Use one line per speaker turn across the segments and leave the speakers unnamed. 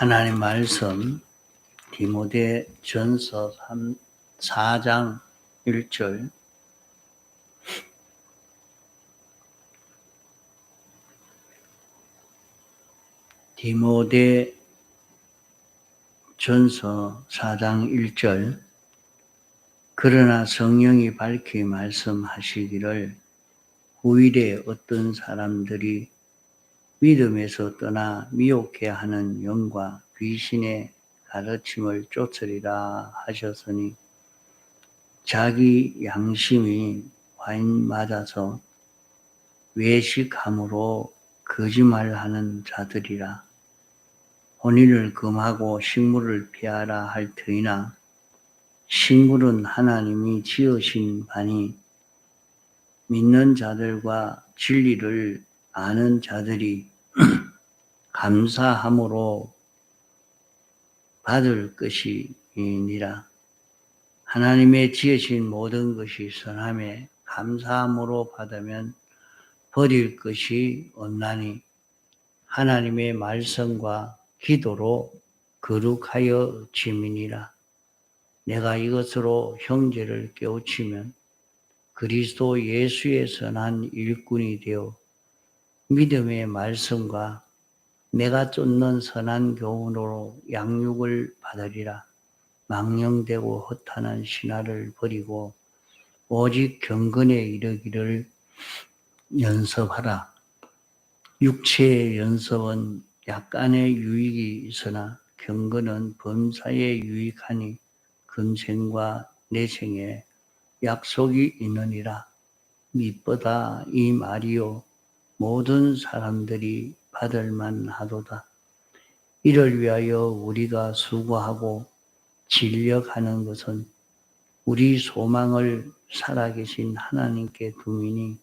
하나님 말씀 디모데 전서 3, 4장 1절. 디모데 전서 4장 1절. 그러나 성령이 밝히 말씀하시기를 후일에 어떤 사람들이 믿음에서 떠나 미혹해 하는 영과 귀신의 가르침을 쫓으리라 하셨으니 자기 양심이 와인 맞아서 외식함으로 거짓말하는 자들이라. 혼인을 금하고 식물을 피하라 할 터이나 식물은 하나님이 지으신 바니 믿는 자들과 진리를 아는 자들이 감사함으로 받을 것이니라. 하나님의 지으신 모든 것이 선함에 감사함으로 받으면 버릴 것이 없나니 하나님의 말씀과 기도로 거룩하여 지민이라. 내가 이것으로 형제를 깨우치면 그리스도 예수의 선한 일꾼이 되어 믿음의 말씀과 내가 쫓는 선한 교훈으로 양육을 받으리라. 망령되고 허탄한 신화를 버리고 오직 경건에 이르기를 연습하라. 육체의 연습은 약간의 유익이 있으나 경건은 범사에 유익하니 금생과 내생에 약속이 있느니라. 밑보다 이 말이요. 모든 사람들이 받을 만 하도다. 이를 위하여 우리가 수고하고 진력하는 것은 우리 소망을 살아계신 하나님께 두미니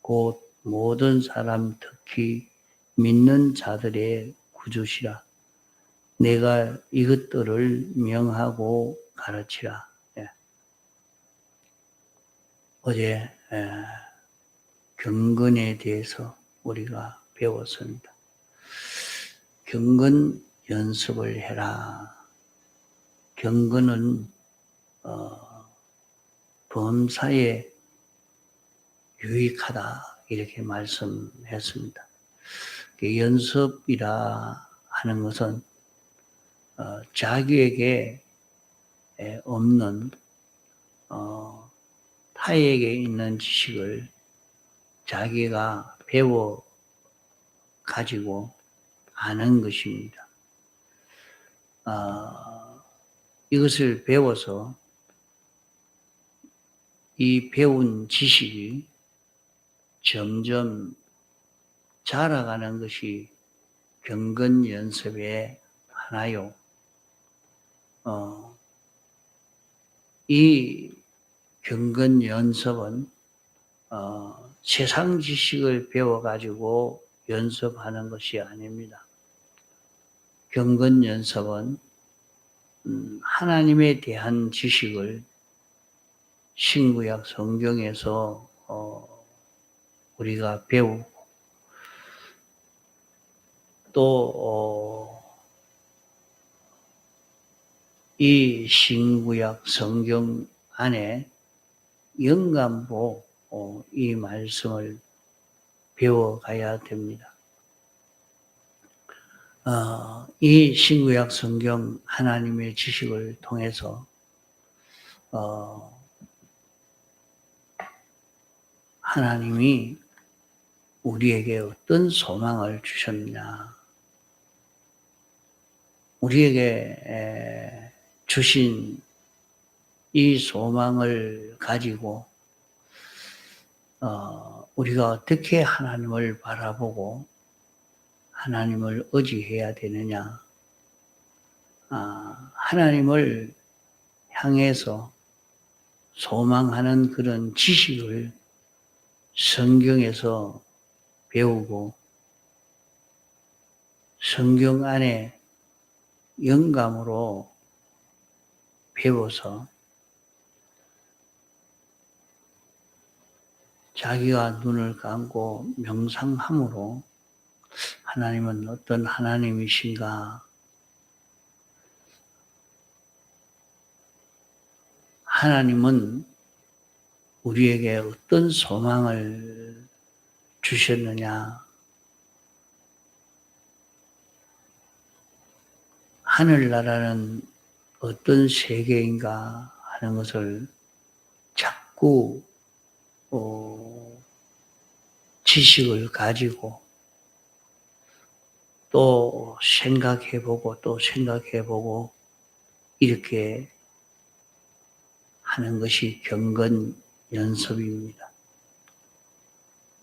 곧 모든 사람 특히 믿는 자들의 구주시라. 내가 이것들을 명하고 가르치라. 예. 어제 에, 경건에 대해서 우리가 배웠습니다. 경건 연습을 해라. 경건은 어, 범사에 유익하다 이렇게 말씀했습니다. 그 연습이라 하는 것은 어, 자기에게 없는 어, 타에게 있는 지식을 자기가 배워 가지고 아는 것입니다. 어, 이것을 배워서 이 배운 지식이 점점 자라가는 것이 경건 연습의 하나요. 어, 이 경건 연습은 어, 세상 지식을 배워가지고 연습하는 것이 아닙니다. 경건 연습은 음, 하나님에 대한 지식을 신구약 성경에서 어, 우리가 배우고 또 어, 이 신구약 성경 안에 영감으로 어, 이 말씀을 배워가야 됩니다. 어, 이 신구약 성경 하나님의 지식을 통해서 어, 하나님이 우리에게 어떤 소망을 주셨냐. 우리에게 주신 이 소망을 가지고 어, 우리가 어떻게 하나님을 바라보고 하나님을 의지해야 되느냐? 아, 하나님을 향해서 소망하는 그런 지식을 성경에서 배우고 성경 안에 영감으로 배워서 자기가 눈을 감고 명상함으로 하나님은 어떤 하나님이신가? 하나님은 우리에게 어떤 소망을 주셨느냐? 하늘나라는 어떤 세계인가 하는 것을 자꾸 어, 지식을 가지고 또 생각해보고 또 생각해보고 이렇게 하는 것이 경건 연습입니다.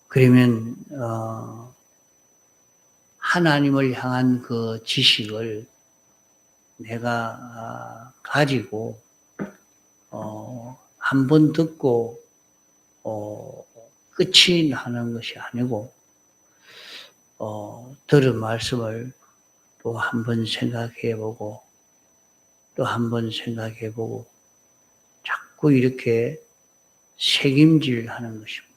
그러면 어, 하나님을 향한 그 지식을 내가 아, 가지고 어, 한 번 듣고 어, 끝이 나는 것이 아니고 어, 들은 말씀을 또 한 번 생각해보고 또 한 번 생각해보고 자꾸 이렇게 책임질 하는 것입니다.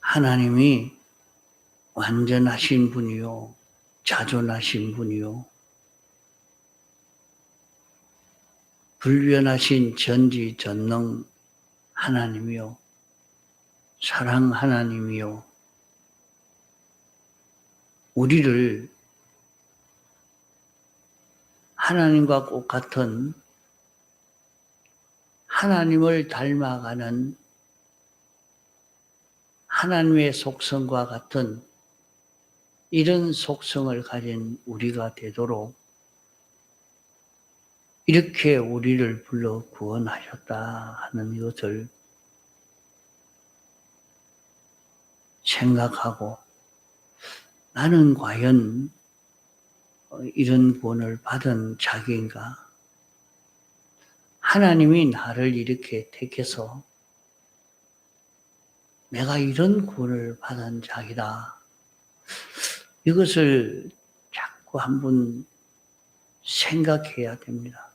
하나님이 완전하신 분이요, 자존하신 분이요, 불변하신 전지 전능 하나님이요, 사랑 하나님이요, 우리를 하나님과 똑 같은 하나님을 닮아가는 하나님의 속성과 같은 이런 속성을 가진 우리가 되도록 이렇게 우리를 불러 구원하셨다 하는 것을 생각하고 나는 과연 이런 구원을 받은 자기인가? 하나님이 나를 이렇게 택해서 내가 이런 구원을 받은 자기다. 이것을 자꾸 한번 생각해야 됩니다.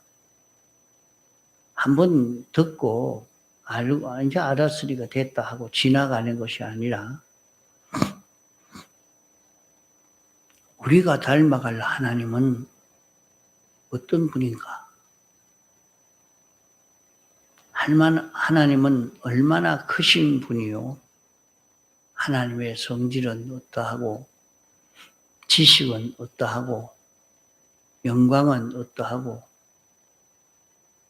한번 듣고 알고 이제 알았으니까 됐다 하고 지나가는 것이 아니라 우리가 닮아갈 하나님은 어떤 분인가? 하나님은 얼마나 크신 분이요? 하나님의 성질은 어떠하고, 지식은 어떠하고, 영광은 어떠하고,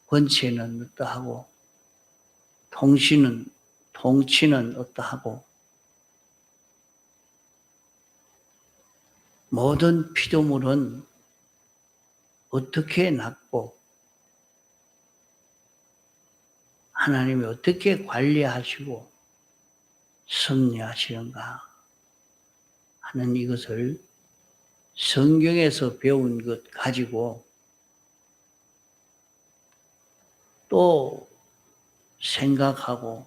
권세는 어떠하고, 통치는, 통치는 어떠하고, 모든 피조물은 어떻게 낳고 하나님이 어떻게 관리하시고 섭리하시는가 하는 이것을 성경에서 배운 것 가지고 또 생각하고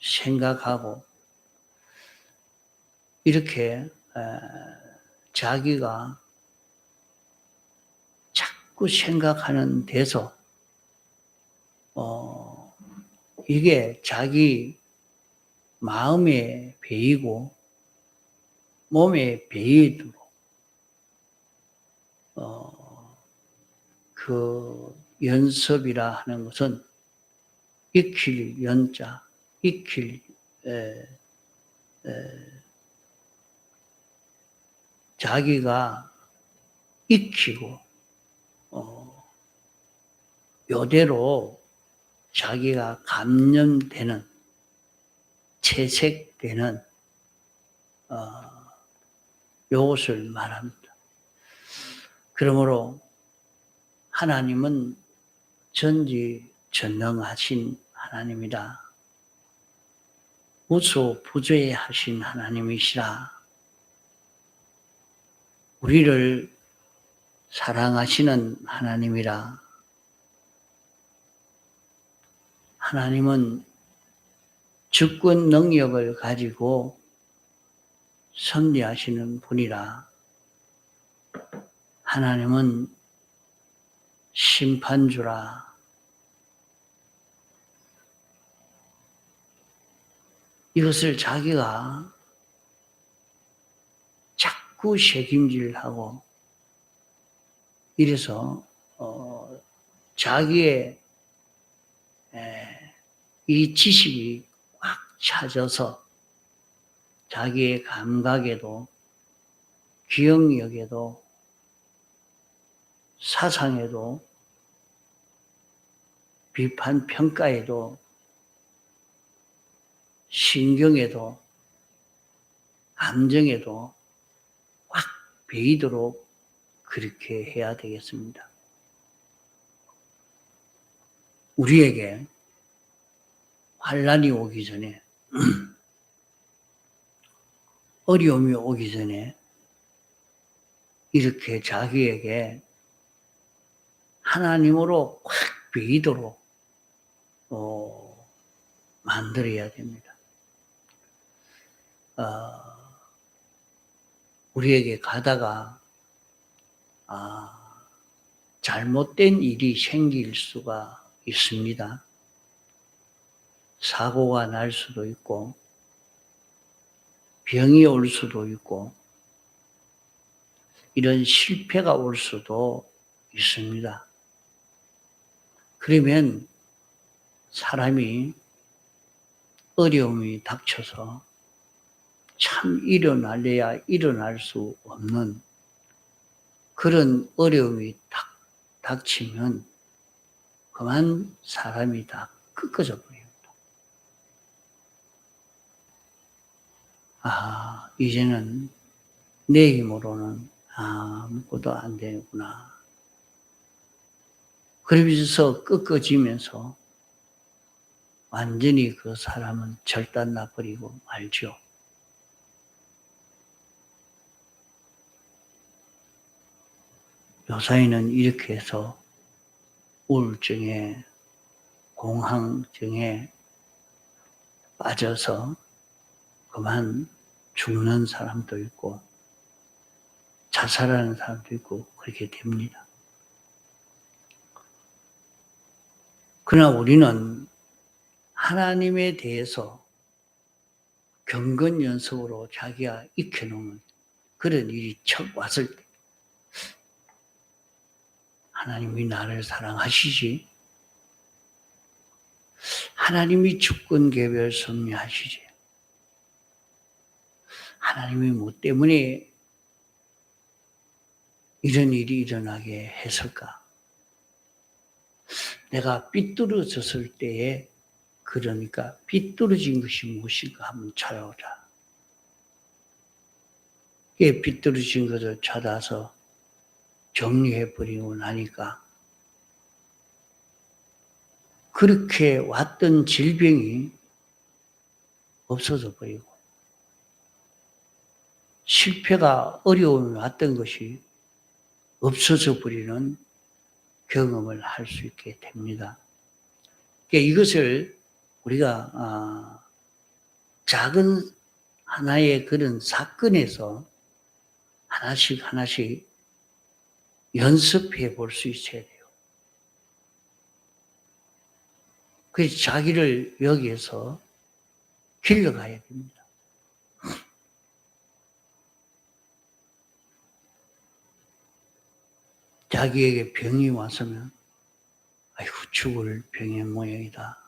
생각하고 이렇게 자기가 자꾸 생각하는 데서 어, 이게 자기 마음에 배이고 몸에 배이도록 어, 그 연습이라 하는 것은 익힐 연자, 익힐 에, 에, 자기가 익히고 어, 요대로 자기가 감염되는 채색되는 어, 요것을 말합니다. 그러므로 하나님은 전지 전능하신 하나님이다. 우수 부조하신 하나님이시라. 우리를 사랑하시는 하나님이라. 하나님은 주권 능력을 가지고 섭리하시는 분이라. 하나님은 심판주라. 이것을 자기가 자꾸 책임질하고 이래서 자기의 에, 이 지식이 꽉 차져서 자기의 감각에도 기억력에도 사상에도 비판 평가에도 신경에도 감정에도 꽉 베이도록 그렇게 해야 되겠습니다. 우리에게 환란이 오기 전에 어려움이 오기 전에 이렇게 자기에게 하나님으로 꽉 베이도록 어, 만들어야 됩니다. 어, 우리에게 가다가 아, 잘못된 일이 생길 수가 있습니다. 사고가 날 수도 있고, 병이 올 수도 있고, 이런 실패가 올 수도 있습니다. 그러면 사람이 어려움이 닥쳐서 참 일어날래야 일어날 수 없는 그런 어려움이 닥, 닥치면 그만 사람이 다 꺾어져 버립니다. 아, 이제는 내 힘으로는 아무것도 안 되구나. 그러면서 꺾어지면서 완전히 그 사람은 절단나 버리고 말죠. 요사이는 이렇게 해서 우울증에 공황증에 빠져서 그만 죽는 사람도 있고 자살하는 사람도 있고 그렇게 됩니다. 그러나 우리는 하나님에 대해서 경건 연습으로 자기가 익혀놓은 그런 일이 척 왔을 때 하나님이 나를 사랑하시지 하나님이 주권 개별 섭리하시지 하나님이 뭐 때문에 이런 일이 일어나게 했을까? 내가 삐뚤어졌을 때에 그러니까 삐뚤어진 것이 무엇인가 한번 찾아오자. 삐뚤어진 것을 찾아서 정리해버리고 나니까 그렇게 왔던 질병이 없어져 버리고 실패가 어려움이 왔던 것이 없어져 버리는 경험을 할 수 있게 됩니다. 그러니까 이것을 우리가 아, 작은 하나의 그런 사건에서 하나씩 하나씩 연습해 볼 수 있어야 돼요. 그래서 자기를 여기에서 길러가야 됩니다. 자기에게 병이 왔으면, 아이고, 죽을 병의 모양이다.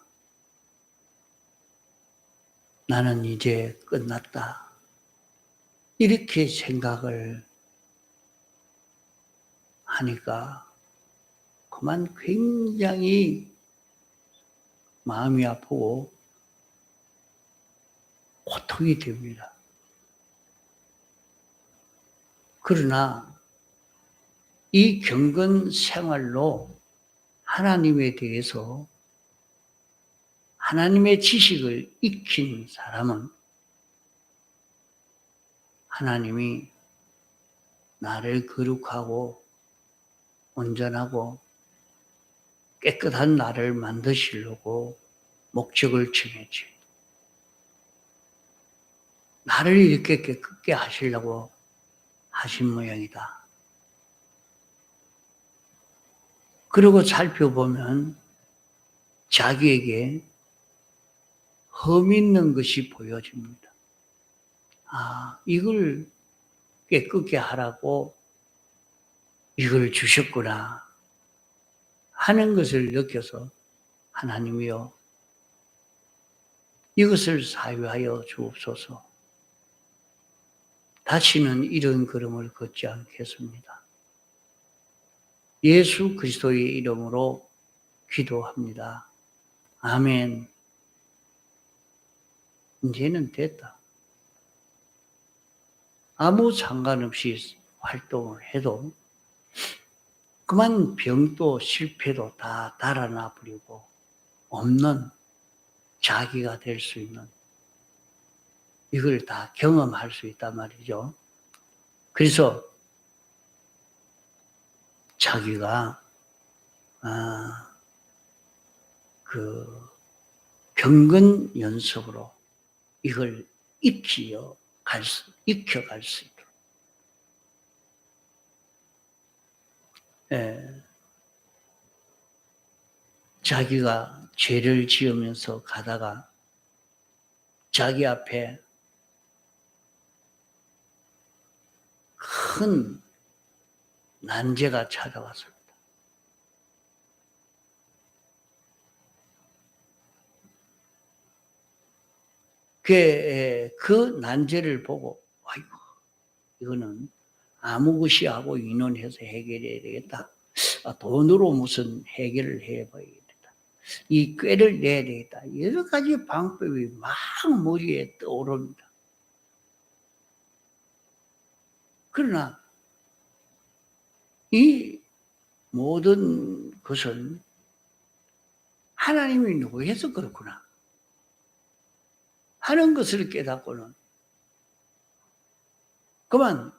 나는 이제 끝났다. 이렇게 생각을 하니까 그만 굉장히 마음이 아프고 고통이 됩니다. 그러나 이 경건 생활로 하나님에 대해서 하나님의 지식을 익힌 사람은 하나님이 나를 거룩하고 온전하고 깨끗한 나를 만드시려고 목적을 정했지. 나를 이렇게 깨끗게 하시려고 하신 모양이다. 그리고 살펴보면 자기에게 흠 있는 것이 보여집니다. 아, 이걸 깨끗게 하라고 이걸 주셨구나. 아, 하는 것을 느껴서 하나님이여 이것을 사유하여 주옵소서. 다시는 이런 걸음을 걷지 않겠습니다. 예수 그리스도의 이름으로 기도합니다. 아멘. 이제는 됐다. 아무 상관없이 활동을 해도 그만 병도 실패도 다 달아나 버리고 없는 자기가 될 수 있는 이걸 다 경험할 수 있단 말이죠. 그래서 자기가 아, 그 경건 연습으로 이걸 익히어 갈 수, 익혀갈 수 있도록. 예. 자기가 죄를 지으면서 가다가 자기 앞에 큰 난제가 찾아왔습니다. 그, 그 난제를 보고, 아이고, 이거는 아무 것이 하고 인원해서 해결해야 되겠다. 아, 돈으로 무슨 해결을 해봐야겠다. 이 꾀를 내야 되겠다. 여러 가지 방법이 막 머리에 떠오릅니다. 그러나 이 모든 것은 하나님이 누구해서 그렇구나. 하는 것을 깨닫고는 그만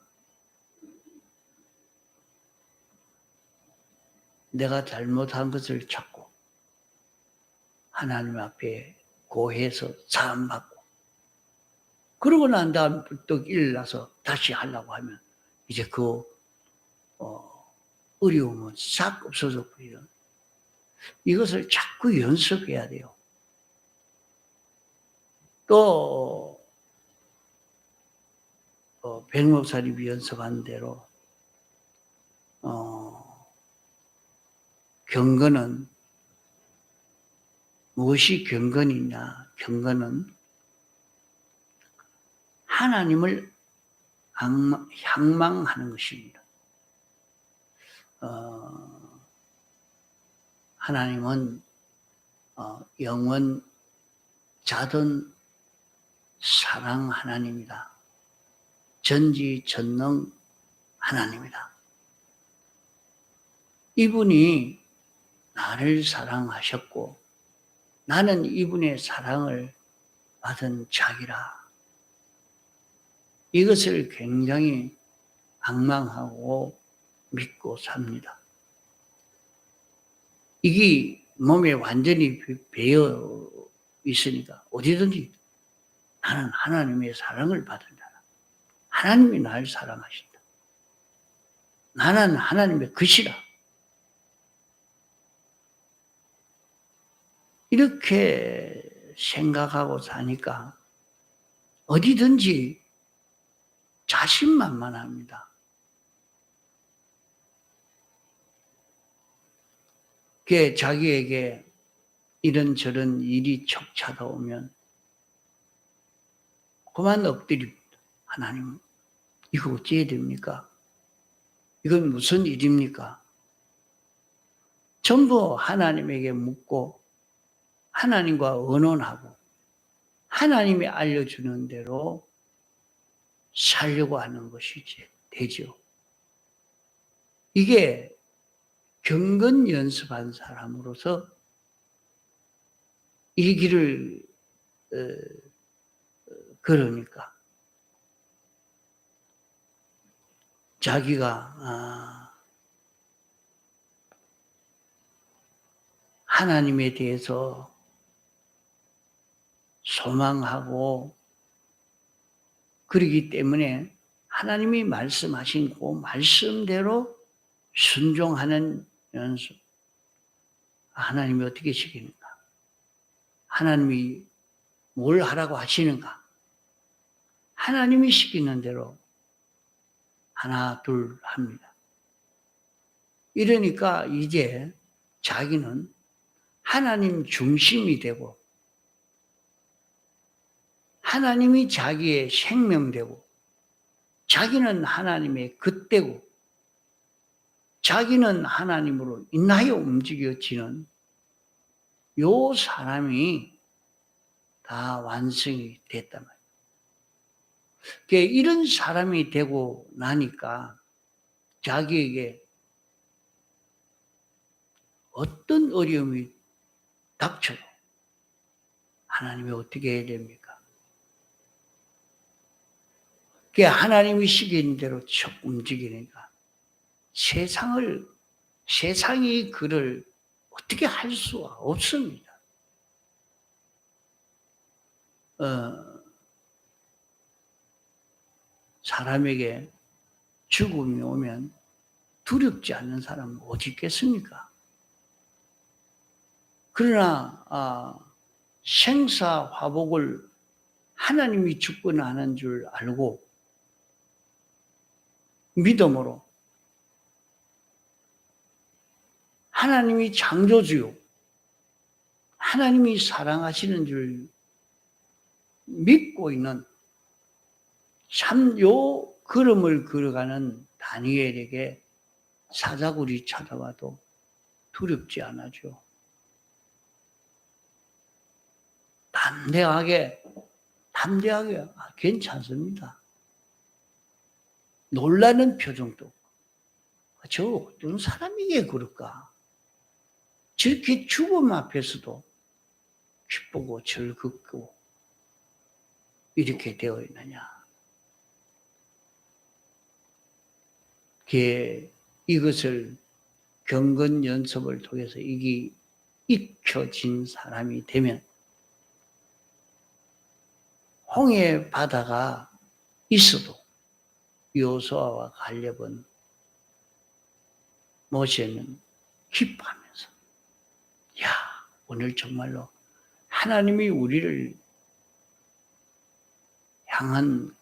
내가 잘못한 것을 찾고 하나님 앞에 고해서 사함받고 그러고 난 다음 불떡 일어나서 다시 하려고 하면 이제 그 어, 어려움은 싹 없어져 버리는 이것을 자꾸 연습해야 돼요. 또 어, 백목사님이 연습한 대로 어, 경건은 무엇이 경건이냐? 경건은 하나님을 향망하는 것입니다. 어, 하나님은 어, 영원 자든 사랑 하나님이다. 전지 전능 하나님이다. 이분이 나를 사랑하셨고 나는 이분의 사랑을 받은 자기라. 이것을 굉장히 악망하고 믿고 삽니다. 이게 몸에 완전히 배어 있으니까 어디든지 나는 하나님의 사랑을 받은 자라. 하나님이 나를 사랑하신다. 나는 하나님의 것이라. 이렇게 생각하고 사니까 어디든지 자신만만합니다. 그 자기에게 이런저런 일이 척 찾아오면 그만 엎드립니다. 하나님, 이거 어찌 해야 됩니까? 이건 무슨 일입니까? 전부 하나님에게 묻고 하나님과 의논하고 하나님이 알려주는 대로 살려고 하는 것이 되죠. 이게 경건 연습한 사람으로서 이 길을 어, 그러니까 자기가 아, 하나님에 대해서 소망하고 그러기 때문에 하나님이 말씀하신 그 말씀대로 순종하는 연습. 하나님이 어떻게 시키는가? 하나님이 뭘 하라고 하시는가? 하나님이 시키는 대로 하나, 둘 합니다. 이러니까 이제 자기는 하나님 중심이 되고 하나님이 자기의 생명되고 자기는 하나님의 그때고 자기는 하나님으로 인하여 움직여지는 요 사람이 다 완성이 됐단 말이에요. 그러니까 이런 사람이 되고 나니까 자기에게 어떤 어려움이 닥쳐도 하나님이 어떻게 해야 됩니까? 그게 하나님이 시키는 대로 쭉 움직이니까 세상을 세상이 그를 어떻게 할 수가 없습니다. 어, 사람에게 죽음이 오면 두렵지 않는 사람은 어디 있겠습니까? 그러나 아, 생사 화복을 하나님이 주권 하는 줄 알고 믿음으로 하나님이 창조주요 하나님이 사랑하시는 줄 믿고 있는 참 요 걸음을 걸어가는 다니엘에게 사자굴이 찾아와도 두렵지 않아죠. 담대하게, 담대하게, 아, 괜찮습니다. 놀라는 표정도. 아, 저 어떤 사람이게 그럴까? 저렇게 죽음 앞에서도 기쁘고 즐겁고 이렇게 되어 있느냐. 그 이것을 경건 연습을 통해서 이게 익혀진 사람이 되면 홍해 바다가 있어도 요소아와 갈렙은 모세는 기뻐하면서 야 오늘 정말로 하나님이 우리를 향한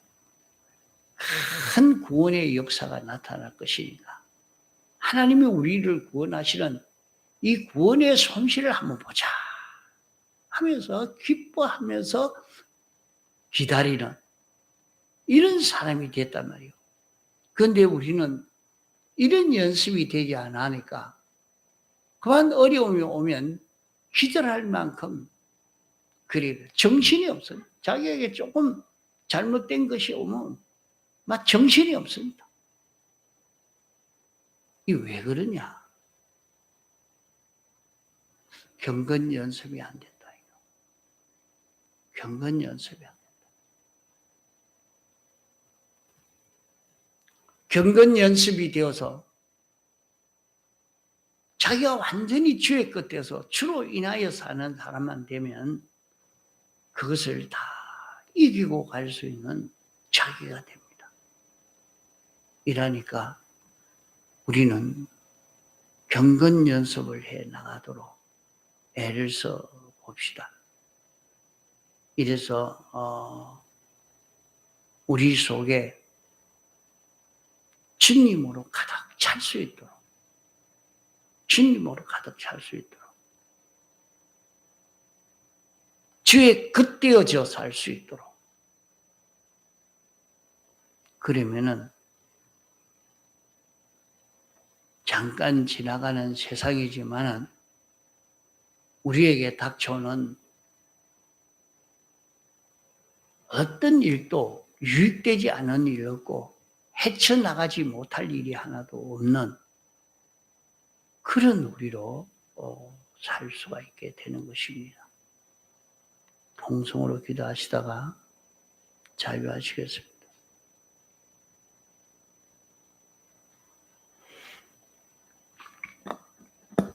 큰 구원의 역사가 나타날 것이니까 하나님이 우리를 구원하시는 이 구원의 손실을 한번 보자 하면서 기뻐하면서 기다리는 이런 사람이 됐단 말이에요. 그런데 우리는 이런 연습이 되지 않으니까 그만 어려움이 오면 기절할 만큼 그래 정신이 없어요. 자기에게 조금 잘못된 것이 오면 막 정신이 없습니다. 이 왜 그러냐? 경건 연습이 안 됐다. 경건 연습이 안 됐다. 경건 연습이 되어서 자기가 완전히 죄의 끝에서 주로 인하여 사는 사람만 되면 그것을 다 이기고 갈 수 있는 자기가 됩니다. 이러니까 우리는 경건 연습을 해 나가도록 애를 써 봅시다. 이래서 어, 우리 속에 주님으로 가득 찰 수 있도록. 주님으로 가득 찰 수 있도록. 주에 긋대어져 살 수 있도록. 그러면은 잠깐 지나가는 세상이지만은 우리에게 닥쳐오는 어떤 일도 유익되지 않은 일 없고 헤쳐나가지 못할 일이 하나도 없는 그런 우리로 어, 살 수가 있게 되는 것입니다. 통성으로 기도하시다가 자유하시겠습니다.